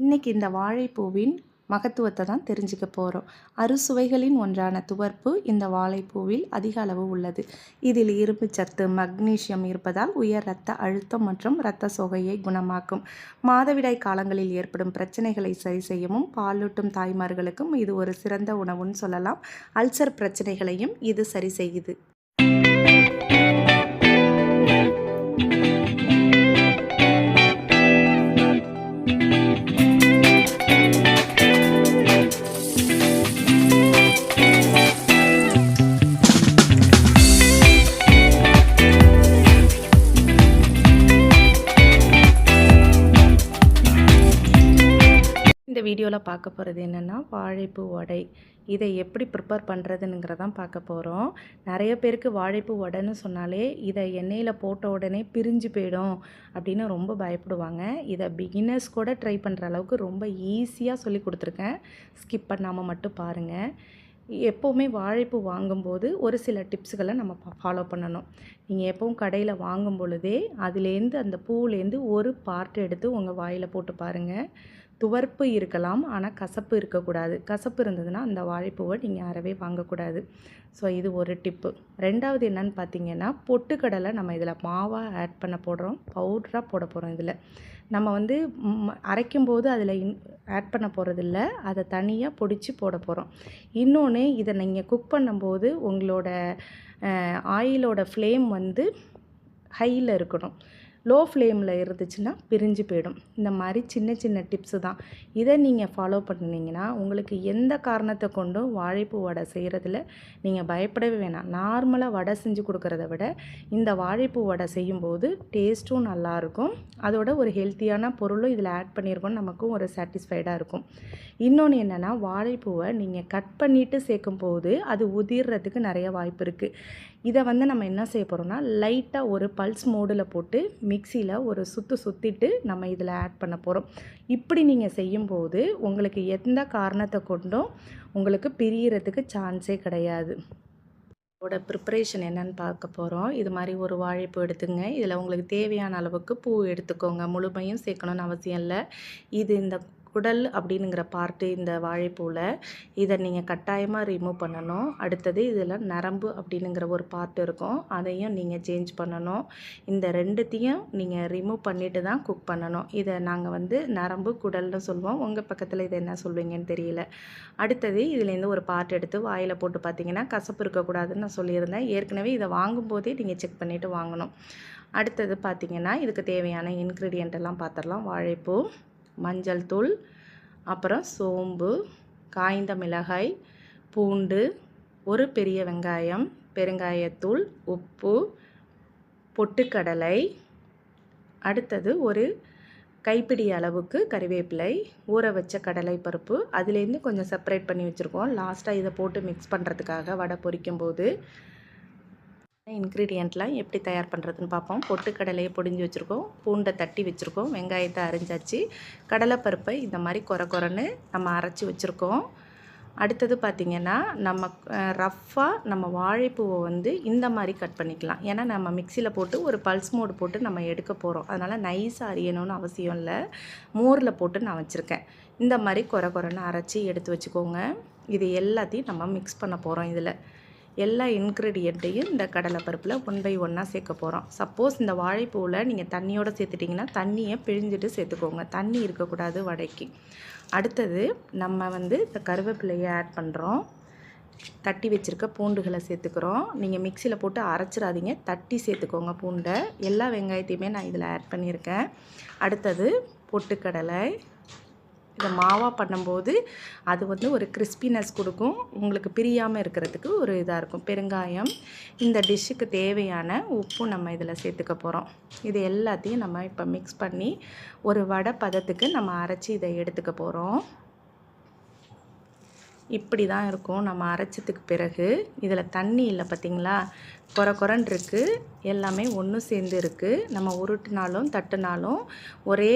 இன்னைக்கு இந்த வாழைப்பூவின் மகத்துவத்தை தான் தெரிஞ்சுக்க போகிறோம் அறுசுவைகளின் ஒன்றான துவர்ப்பு இந்த வாழைப்பூவில் அதிக அளவு உள்ளது. இதில் இரும்பு சத்து மக்னீசியம் இருப்பதால் உயர் இரத்த அழுத்தம் மற்றும் இரத்த சோகையை குணமாக்கும். மாதவிடாய் காலங்களில் ஏற்படும் பிரச்சனைகளை சரி செய்யவும் பாலூட்டும் தாய்மார்களுக்கும் இது ஒரு சிறந்த உணவுன்னு சொல்லலாம். அல்சர் பிரச்சனைகளையும் இது சரி செய்யுது. இந்த வீடியோவில் பார்க்க போகிறது என்னென்னா வாழைப்பூ வடை. இதை எப்படி ப்ரிப்பேர் பண்ணுறதுங்கிறதான் பார்க்க போகிறோம் நிறைய பேருக்கு வாழைப்பூ வடைன்னு சொன்னாலே இதை எண்ணெயில் போட்ட உடனே பிரிஞ்சு போயிடும் அப்படின்னு ரொம்ப பயப்படுவாங்க. இதை பிகினர்ஸ் கூட ட்ரை பண்ணுற அளவுக்கு ரொம்ப ஈஸியாக சொல்லி கொடுத்துருக்கேன். ஸ்கிப் பண்ணாமல் மட்டும் பாருங்கள் எப்போவுமே வாழைப்பூ வாங்கும்போது ஒரு சில டிப்ஸுகளை நம்ம ஃபாலோ பண்ணணும். நீங்கள் எப்பவும் கடையில் வாங்கும் பொழுதே அதுலேருந்து அந்த பூவுலேருந்து ஒரு பார்ட் எடுத்து உங்கள் வாயில் போட்டு பாருங்கள் துவர்ப்பு இருக்கலாம் ஆனால் கசப்பு இருக்கக்கூடாது. கசப்பு இருந்ததுன்னா அந்த வாழைப்பூவை நீங்கள் அறவே வாங்கக்கூடாது. ஸோ இது ஒரு டிப்பு. ரெண்டாவது என்னன்னு பார்த்தீங்கன்னா பொட்டுக்கடலை நம்ம இதில் மாவாக ஆட் பண்ண போடுறோம். பவுட்ராக போட போகிறோம் இதில். நம்ம வந்து அரைக்கும்போது அதில் இன் ஆட் பண்ண போகிறதில்ல அதை தனியாக பொடிச்சு போட போகிறோம் இன்னொன்று இதை நீங்கள் குக் பண்ணும்போது உங்களோட ஆயிலோட ஃப்ளேம் வந்து ஹையில் இருக்கணும். லோ ஃப்ளேமில் இருந்துச்சுன்னா பிரிஞ்சு போயிடும். இந்த மாதிரி சின்ன சின்ன டிப்ஸு தான். இதை நீங்கள் ஃபாலோ பண்ணினீங்கன்னா உங்களுக்கு எந்த காரணத்தை கொண்டும் வாழைப்பூ வடை செய்கிறதுல நீங்கள் பயப்படவே வேணாம். நார்மலாக வடை செஞ்சு கொடுக்குறத விட இந்த வாழைப்பூ வடை செய்யும்போது டேஸ்ட்டும் நல்லாயிருக்கும் அதோட ஒரு ஹெல்த்தியான பொருளும் இதில் ஆட் பண்ணியிருக்கோம் நமக்கும் ஒரு சாட்டிஸ்ஃபைடாக இருக்கும். இன்னொன்று என்னென்னா வாழைப்பூவை நீங்கள் கட் பண்ணிவிட்டு சேர்க்கும் போது அது உதிர்றதுக்கு நிறைய வாய்ப்பு இருக்குது இதை வந்து நம்ம என்ன செய்ய போகிறோம்னா லைட்டாக ஒரு பல்ஸ் மோடில் போட்டு மிக்சியில் ஒரு சுற்று சுற்றிட்டு நம்ம இதில் ஆட் பண்ண போகிறோம் இப்படி நீங்கள் செய்யும்போது உங்களுக்கு எந்த காரணத்தை கொண்டும் உங்களுக்கு பிரியறதுக்கு சான்ஸே கிடையாது. இதோட ப்ரிப்பரேஷன் என்னன்னு பார்க்க போகிறோம் இது மாதிரி ஒரு வாழைப்பூ எடுத்துங்க. இதில் உங்களுக்கு தேவையான அளவுக்கு பூ எடுத்துக்கோங்க. முழுமையும் சேர்க்கணும்னு அவசியம் இல்லை. இது இந்த குடல் அப்படிங்கிற பார்ட்டு இந்த வாழைப்பூவில் இதை நீங்கள் கட்டாயமாக ரிமூவ் பண்ணணும். அடுத்தது இதில் நரம்பு அப்படிங்கிற ஒரு பார்ட் இருக்கும். அதையும் நீங்கள் சேஞ்ச் பண்ணணும். இந்த ரெண்டுத்தையும் நீங்கள் ரிமூவ் பண்ணிட்டு தான் குக் பண்ணணும். இதை நாங்கள் வந்து நரம்பு குடல்னு சொல்லுவோம். உங்கள் பக்கத்தில் இதை என்ன சொல்வீங்கன்னு தெரியல. அடுத்தது இதுலேருந்து ஒரு பார்ட் எடுத்து வாயில் போட்டு பார்த்தீங்கன்னா கசப்பு இருக்கக்கூடாதுன்னு நான் சொல்லியிருந்தேன். ஏற்கனவே இதை வாங்கும்போதே நீங்கள் செக் பண்ணிவிட்டு வாங்கணும். அடுத்தது பார்த்தீங்கன்னா இதுக்கு தேவையான இன்க்ரீடியண்ட் எல்லாம் பார்த்துடலாம் வாழைப்பூ. மஞ்சள் தூள் அப்புறம் சோம்பு காய்ந்த மிளகாய் பூண்டு ஒரு பெரிய வெங்காயம் பெருங்காயத்தூள் உப்பு பொட்டுக்கடலை அடுத்தது ஒரு கைப்பிடி அளவுக்கு கறிவேப்பிலை ஊற வச்ச கடலை பருப்பு அதுலேருந்து கொஞ்சம் செப்பரேட் பண்ணி வச்சுருக்கோம். லாஸ்ட்டாக இதை போட்டு மிக்ஸ் பண்ணுறதுக்காக வடை பொரிக்கும் போது இன்க்ரீடியண்ட்லாம் எப்படி தயார் பண்ணுறதுன்னு பார்ப்போம். பொட்டுக்கடலையை பொடிஞ்சு வச்சுருக்கோம். பூண்டை தட்டி வச்சுருக்கோம். வெங்காயத்தை அரிஞ்சாச்சு. கடலைப்பருப்பை இந்த மாதிரி கொர கொரன்னு நம்ம அரைச்சி வச்சுருக்கோம். அடுத்தது பார்த்திங்கன்னா நம்ம ரஃப்பாக நம்ம வாழைப்பூவை வந்து இந்த மாதிரி கட் பண்ணிக்கலாம். ஏன்னா நம்ம மிக்சியில் போட்டு ஒரு பல்ஸ் மோடு போட்டு நம்ம எடுக்க போகிறோம் அதனால் நைஸாக அரியணும்னு அவசியம் இல்லை. மோரில் போட்டு நான் வச்சுருக்கேன். இந்த மாதிரி கொர கொரன்னு அரைச்சி எடுத்து வச்சுக்கோங்க. இது எல்லாத்தையும் நம்ம மிக்ஸ் பண்ண போகிறோம் இதில். எல்லா இன்க்ரீடியண்ட்டையும் இந்த கடலைப்பருப்பில் ஒன் பை ஒன்னாக சேர்க்க போகிறோம் சப்போஸ் இந்த வாழைப்பூவில் நீங்கள் தண்ணியோடு சேர்த்துட்டிங்கன்னா தண்ணியை பிழிஞ்சிட்டு சேர்த்துக்கோங்க. தண்ணி இருக்கக்கூடாது வடைக்கு. அடுத்தது நம்ம வந்து இந்த கருவேப்பிலையை ஆட் பண்ணுறோம் தட்டி வச்சுருக்க பூண்டுகளை சேர்த்துக்கிறோம். நீங்கள் மிக்சியில் போட்டு அரைச்சிடாதீங்க. தட்டி சேர்த்துக்கோங்க பூண்டை. எல்லா வெங்காயத்தையுமே நான் இதில் ஆட் பண்ணியிருக்கேன். அடுத்தது பொட்டுக்கடலை இதை மாவாக பண்ணும்போது அது வந்து ஒரு கிறிஸ்பினஸ் கொடுக்கும். உங்களுக்கு பிரியாமல் இருக்கிறதுக்கு ஒரு இதாக இருக்கும். பெருங்காயம் இந்த டிஷ்ஷுக்கு தேவையான உப்பு நம்ம இதில் சேர்த்துக்க போகிறோம் இது எல்லாத்தையும் நம்ம இப்போ மிக்ஸ் பண்ணி ஒரு வடை பதத்துக்கு நம்ம அரைச்சி இதை எடுத்துக்க போகிறோம் இப்படி தான் இருக்கும். நம்ம அரைச்சதுக்கு பிறகு இதில் தண்ணி இல்லை பார்த்திங்களா கொர குறன் இருக்குது எல்லாமே ஒன்று சேர்ந்து இருக்குது நம்ம உருட்டினாலும் தட்டுனாலும் ஒரே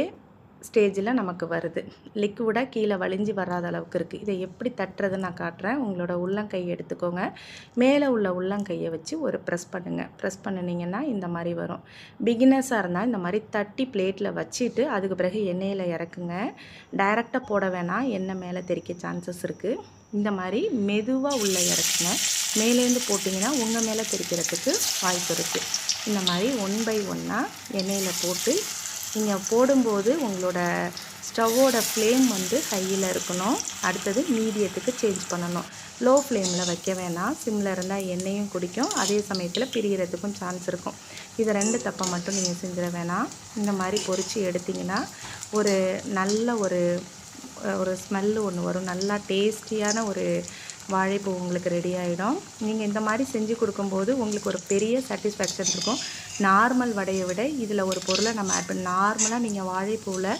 ஸ்டேஜில் நமக்கு வருது. லிக்விடாக கீழே வழிஞ்சு வராத அளவுக்கு இருக்குது இதை எப்படி தட்டுறதுன்னு நான் காட்டுறேன். உங்களோட உள்ளங்கை எடுத்துக்கோங்க. மேலே உள்ள உள்ளங்கையை வச்சு ஒரு ப்ரெஸ் பண்ணுங்கள் ப்ரெஸ் பண்ணினீங்கன்னா இந்த மாதிரி வரும். பிகினர்ஸாக இருந்தால் இந்த மாதிரி தட்டி பிளேட்டில் வச்சுட்டு அதுக்கு பிறகு எண்ணெயில் இறக்குங்க. டைரெக்டாக போட வேணாம் எண்ணெய் மேலே தெறிக்க சான்சஸ் இருக்குது இந்த மாதிரி மெதுவாக உள்ளே இறக்குங்க. மேலேருந்து போட்டிங்கன்னா உங்கள் மேலே தெரிக்கிறதுக்கு வாய்ப்பு இருக்குது இந்த மாதிரி ஒன் பை ஒன்னாக எண்ணெயில் போட்டு நீங்கள் போடும்போது உங்களோட ஸ்டவ்வோட ஃப்ளேம் வந்து ஹையில் இருக்கணும். அடுத்தது மீடியத்துக்கு சேஞ்ச் பண்ணணும். லோ ஃப்ளேமில் வைக்க வேணாம். சிம்மில் இருந்தால் எண்ணெயும் குடிக்கும். அதே சமயத்தில் பிரிகிறதுக்கும் சான்ஸ் இருக்கும். இது ரெண்டு தப்பை மட்டும் நீங்கள் செஞ்சிட வேணாம். இந்த மாதிரி பொரித்து எடுத்திங்கன்னா ஒரு நல்ல ஒரு ஒரு ஸ்மெல்லு ஒன்று வரும். நல்லா டேஸ்டியான ஒரு வாழைப்பூ உங்களுக்கு ரெடி ஆகிடும் நீங்கள் இந்த மாதிரி செஞ்சு கொடுக்கும்போது உங்களுக்கு ஒரு பெரிய சாட்டிஸ்ஃபேக்ஷன் இருக்கும். நார்மல் வடையை விட இதில் ஒரு பொருளை நம்ம ஆட் பண்ணி நார்மலாக நீங்கள் வாழைப்பூவில்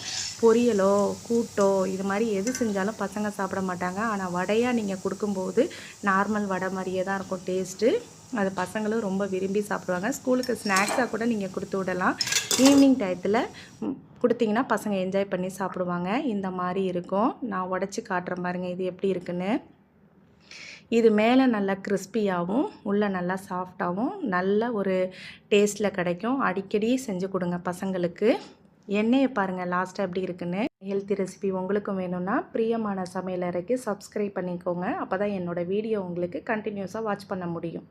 பொரியலோ கூட்டோ இது மாதிரி எது செஞ்சாலும் பசங்க சாப்பிட மாட்டாங்க. ஆனால் வடையாக நீங்கள் கொடுக்கும்போது நார்மல் வடை மாதிரியே தான் இருக்கும் டேஸ்ட்டு அது பசங்களும் ரொம்ப விரும்பி சாப்பிடுவாங்க. ஸ்கூலுக்கு ஸ்நாக்ஸாக கூட நீங்கள் கொடுத்து விடலாம். ஈவினிங் டயத்தில் கொடுத்தீங்கன்னா பசங்க என்ஜாய் பண்ணி சாப்பிடுவாங்க. இந்த மாதிரி இருக்கும். நான் உடச்சி காட்டுறேன் பாருங்கள் இது எப்படி இருக்குன்னு. இது மேலே நல்லா கிறிஸ்பியாகவும் உள்ளே நல்லா சாஃப்டாகவும் நல்ல ஒரு டேஸ்ட்டில் கிடைக்கும். அடிக்கடி செஞ்சு கொடுங்க பசங்களுக்கு. எண்ணெயை பாருங்கள் லாஸ்ட்டாக எப்படி இருக்குன்னு. ஹெல்த்தி ரெசிபி உங்களுக்கும் வேணும்னா பிரியமான சமையலறைக்கு சப்ஸ்கிரைப் பண்ணிக்கோங்க. அப்போ தான் என்னோடய வீடியோ உங்களுக்கு கண்டினியூஸாக வாட்ச் பண்ண முடியும்.